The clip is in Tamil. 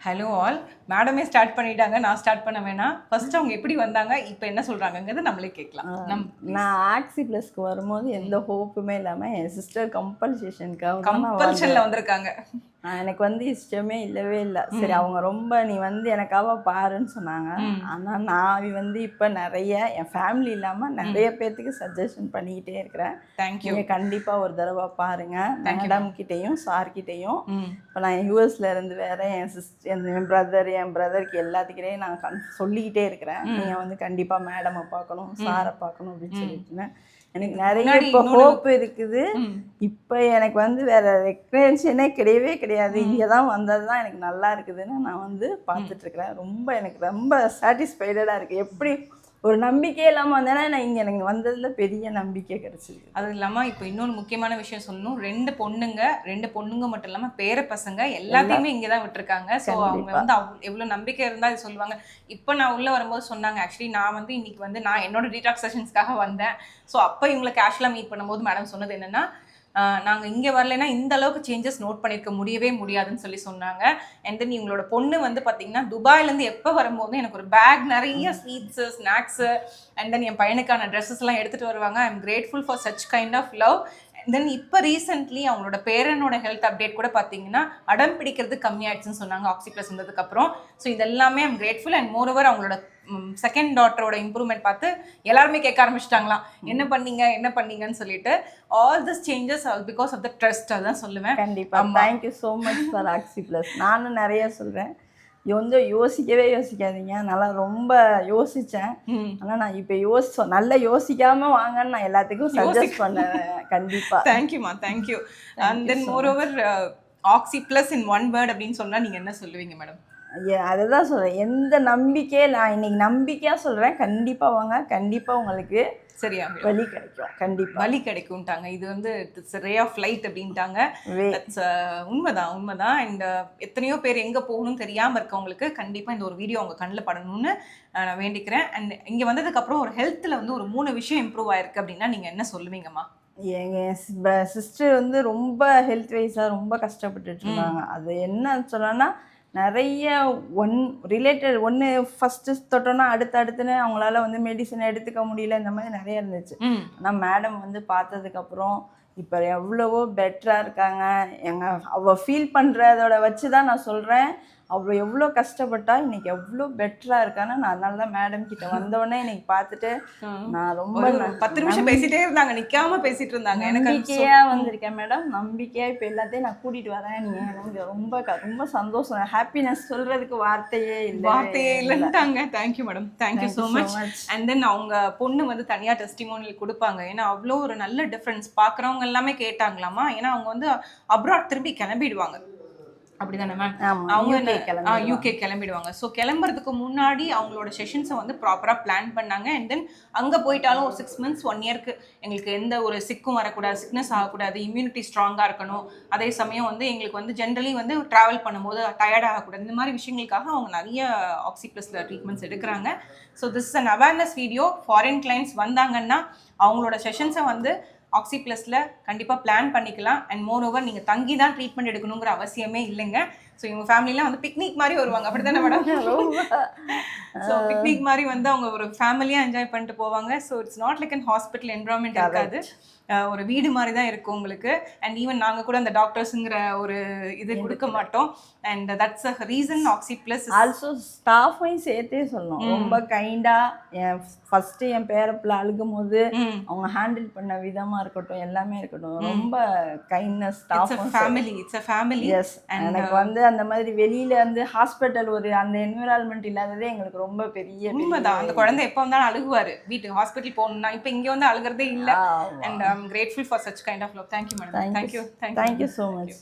ஹலோ ஆல் மேடமே ஸ்டார்ட் பண்ணிட்டாங்க. நான் ஸ்டார்ட் பண்ண வேணாம். ஃபர்ஸ்ட் அவங்க எப்படி வந்தாங்க? இப்போ என்ன சொல்றாங்கங்கிறது நம்மளே கேட்கலாம். நம் நான் ஆக்சி ப்ளஸ்க்கு வரும்போது எந்த ஹோப்புமே இல்லாமல் என் சிஸ்டர் கம்பல்சேஷனுக்காக கம்பல்ஷன்ல வந்திருக்காங்க. எனக்கு வந்து இஷ்டமே இல்லவே இல்லை. சரி அவங்க ரொம்ப நீ வந்து எனக்காக பாருன்னு சொன்னாங்க. ஆனால் நான் வந்து இப்போ நிறைய என் ஃபேமிலி இல்லாமல் நிறைய பேர்த்துக்கு சஜஷன் பண்ணிக்கிட்டே இருக்கிறேன். தேங்க்யூ நீங்கள் கண்டிப்பாக ஒரு தடவை பாருங்க. மேடம் கிட்டேயும் சார் கிட்டேயும். ம். இப்போ நான் யூஎஸ்ல இருந்து வேற என் சிஸ்டர் என் பிரதர் என் பிரதருக்கு எல்லாத்துக்கிட்டையும் நான் கன் சொல்லிக்கிட்டே இருக்கிறேன். நீங்கள் வந்து கண்டிப்பாக மேடமை பார்க்கணும் சாரை பார்க்கணும் அப்படின்னு சொல்லிட்டு எனக்கு நிறைய இப்போ ஹோப் இருக்குது. இப்போ எனக்கு வந்து வேற ரெக்ரேஷனே கிடையவே கிடையாது. இங்கே தான் வந்தது தான் எனக்கு நல்லா இருக்குதுன்னு நான் வந்து பார்த்துட்டு இருக்கிறேன். ரொம்ப எனக்கு ரொம்ப சாட்டிஸ்ஃபைடடாக இருக்குது எப்படி ஒரு நம்பிக்கையே இல்லாமல் வந்தேன்னா நான் இங்கே எனக்கு வந்ததில் பெரிய நம்பிக்கை கிடைச்சிருக்கு. அது இல்லாம இப்போ இன்னொரு முக்கியமான விஷயம் சொல்லணும். ரெண்டு பொண்ணுங்க ரெண்டு பொண்ணுங்க மட்டும் இல்லாம பேர பசங்க எல்லாத்தையுமே இங்கே தான் விட்டுருக்காங்க. ஸோ அவங்க வந்து அவ் எவ்வளோ நம்பிக்கை இருந்தால் இது சொல்லுவாங்க. இப்போ நான் உள்ள வரும்போது சொன்னாங்க ஆக்சுவலி நான் வந்து இன்னைக்கு வந்து நான் என்னோட டீடாக்ஸ் செஷன்ஸ்க்காக வந்தேன். ஸோ அப்போ இவங்களை கேஷ்லாம் மீட் பண்ணும்போது மேடம் சொன்னது என்னன்னா ஆஹ் நாங்க இங்க வரலைன்னா இந்த அளவுக்கு சேஞ்சஸ் நோட் பண்ணிருக்க முடியவே முடியாதுன்னு சொல்லி சொன்னாங்க. அண்ட் தென் இவங்களோட பொண்ணு வந்து பாத்தீங்கன்னா துபாயில இருந்து எப்போ வரும்போது எனக்கு ஒரு பேக் நிறைய ஸ்வீட்ஸ் ஸ்நாக்ஸ் அண்ட் தென் என் பையனுக்கான ட்ரெஸ்ஸஸ் எல்லாம் எடுத்துட்டு வருவாங்க. I am grateful for such kind of love then இப்போ ரீசென்ட்லி அவங்களோட பேரனோட ஹெல்த் அப்டேட் கூட பார்த்தீங்கன்னா அடம் பிடிக்கிறது கம்மியாயிடுச்சுன்னு சொன்னாங்க ஆக்சி ப்ளஸ் வந்ததுக்கு அப்புறம். ஸோ இதெல்லாமே ஐம் கிரேட்ஃபுல் அண்ட் மோரோவர் அவங்களோட செகண்ட் டாட்டரோட இம்ப்ரூவ்மெண்ட் பார்த்து எல்லாருமே கேட்க ஆரம்பிச்சிட்டாங்களாம். என்ன பண்ணீங்க என்ன பண்ணீங்கன்னு சொல்லிட்டு all this changes because of the trust அதான் சொல்லுவேன். கண்டிப்பா. Thank you so much for Oxy Plus நானும் நிறைய சொல்கிறேன் வந்து யோசிக்கவே யோசிக்காதீங்க. நல்லா ரொம்ப யோசித்தேன். ஆனால் நான் இப்போ யோசி நல்லா யோசிக்காம வாங்கன்னு நான் எல்லாத்துக்கும் சஜஸ்ட் பண்ணேன். கண்டிப்பாக தேங்க்யூமா thank you and then moreover Oxy Plus in one word அப்படின்னு சொன்னா நீங்க என்ன சொல்லுவீங்க மேடம் அதை தான் சொல்கிறேன் எந்த நம்பிக்கையே நான் இன்னைக்கு நம்பிக்கையாக சொல்கிறேன் கண்டிப்பாக வாங்க. கண்டிப்பாக உங்களுக்கு சரியா வழி கிடைக்கும். கண்டிப்பாக வலி கிடைக்கும்ட்டாங்க. இது வந்து இட்ஸ் ரே ஆஃப் லைட் அப்படின்ட்டாங்க. uh, உண்மைதான் உண்மைதான். அண்ட் எத்தனையோ பேர் எங்க போகணும்னு தெரியாம இருக்கவங்களுக்கு கண்டிப்பா இந்த ஒரு வீடியோ அவங்க கண்ணில் படணும்னு uh, நான் வேண்டிக்கிறேன். அண்ட் இங்க வந்ததுக்கு அப்புறம் ஒரு ஹெல்த்ல வந்து ஒரு மூணு விஷயம் இம்ப்ரூவ் ஆயிருக்கு அப்படின்னா நீங்க என்ன சொல்லுவீங்கம்மா? எங்கள் சிஸ்டர் வந்து ரொம்ப ஹெல்த் வைஸாக ரொம்ப கஷ்டப்பட்டுட்டு இருந்தாங்க. அது என்னன்னு சொல்லணும்னா நிறைய ஒன் ரிலேட்டட் ஒன்று ஃபஸ்ட்டு தொட்டோன்னா அடுத்து அடுத்துன்னு அவங்களால வந்து மெடிசன் எடுத்துக்க முடியல இந்த மாதிரி நிறைய இருந்துச்சு. ஆனால் மேடம் வந்து பார்த்ததுக்கப்புறம் இப்போ எவ்வளவோ பெட்டராக இருக்காங்க. எங்கள் அவள் ஃபீல் பண்ணுறதோட வச்சு தான் நான் சொல்கிறேன் அவள் எவ்வளோ கஷ்டப்பட்டா இன்னைக்கு எவ்வளோ பெட்டராக இருக்கான்னு நான் அதனால தான் மேடம் கிட்ட வந்தோடனே இன்னைக்கு பார்த்துட்டு நான் ரொம்ப பத்து நிமிஷம் பேசிட்டே இருந்தாங்க நிக்காம பேசிட்டு இருந்தாங்க. எனக்கு அது நம்பிக்கையா வந்திருக்கேன் மேடம் நம்பிக்கையா இப்போ எல்லாத்தையும் நான் கூட்டிட்டு வரேன். நீங்க எனக்கு ரொம்ப ரொம்ப சந்தோஷம். ஹாப்பினஸ் சொல்றதுக்கு வார்த்தையே இல்லை. வார்த்தையே இல்லைன்ட்டாங்க. Thank you madam thank you so much. And then அவங்க பொண்ணு வந்து தனியா டெஸ்டிமோனியல் கொடுப்பாங்க. ஏன்னா அவ்வளோ ஒரு நல்ல டிஃப்ரென்ஸ் பார்க்குறவங்க எல்லாமே கேட்டாங்களாமா? ஏன்னா அவங்க வந்து அப்ராட் திரும்பி கிளம்பிடுவாங்க. அப்படிதானே மேம் அவங்க. யூகே கிளம்பிடுவாங்க. ஸோ கிளம்புறதுக்கு முன்னாடி அவங்களோட செஷன்ஸை வந்து ப்ராப்பராக பிளான் பண்ணாங்க. அண்ட் தென் அங்கே போயிட்டாலும் ஒரு சிக்ஸ் மந்த்ஸ் ஒன் இயர்க்கு எங்களுக்கு எந்த ஒரு சிக்கும் வரக்கூடாது சிக்னஸ் ஆகக்கூடாது இம்யூனிட்டி ஸ்ட்ராங்காக இருக்கணும். அதே சமயம் வந்து எங்களுக்கு வந்து ஜென்ரலி வந்து ட்ராவல் பண்ணும்போது டயர்ட் ஆகக்கூடாது. இந்த மாதிரி விஷயங்களுக்காக அவங்க நிறைய ஆக்சி ப்ளஸில் ட்ரீட்மெண்ட்ஸ் எடுக்கிறாங்க. So this an awareness video foreign clients வந்தாங்கன்னா அவங்களோட செஷன்ஸை வந்து ஆக்சி ப்ளஸில் கண்டிப்பாக பிளான் பண்ணிக்கலாம். அண்ட் மோர் ஓவர் நீங்கள் தங்கி தான் ட்ரீட்மெண்ட் எடுக்கணுங்கிற அவசியமே இல்லைங்க. ஸோ இவங்க ஃபேமிலிலாம் வந்து பிக்னிக் மாதிரி வருவாங்க. அப்படி தானே மேடம் ஸோ பிக்னிக் மாதிரி வந்து அவங்க ஒரு ஃபேமிலியாக என்ஜாய் பண்ணிட்டு போவாங்க. So it's not like an hospital environment இருக்காது. ஒரு வீடு மாதிரி தான் இருக்கும் உங்களுக்கு. அண்ட் ஈவன் நாங்கள் கூட அந்த டாக்டர்ஸுங்கிற ஒரு இது கொடுக்க மாட்டோம். And that's a reason Oxy Plus also ஸ்டாஃபையும் சேர்த்தே சொல்லணும். ரொம்ப கைண்டா என் ஃபர்ஸ்ட் என் பேரப்பில் அழுகும் போது அவங்க ஹேண்டில் பண்ண விதமா இருக்கட்டும் எல்லாமே இருக்கட்டும். ரொம்ப kindness ஸ்டாஃபும் family it's a family as எனக்கு வந்து அந்த மாதிரி வெளியில வந்து ஹாஸ்பிட்டல் ஒரு அந்த என்விரான்மெண்ட் இல்லாததே எங்களுக்கு ரொம்ப பெரிய உண்மைதான். அந்த குழந்தை எப்போ வந்தாலும் அழுகுவாரு. வீட்டுக்கு ஹாஸ்பிட்டல் போகணும்னா இப்போ இங்கே வந்து அழுகிறதே இல்லை. I'm grateful for such kind of love. Thank you, madam. Thank, Thank you. you. Thank, Thank you, you so much. You.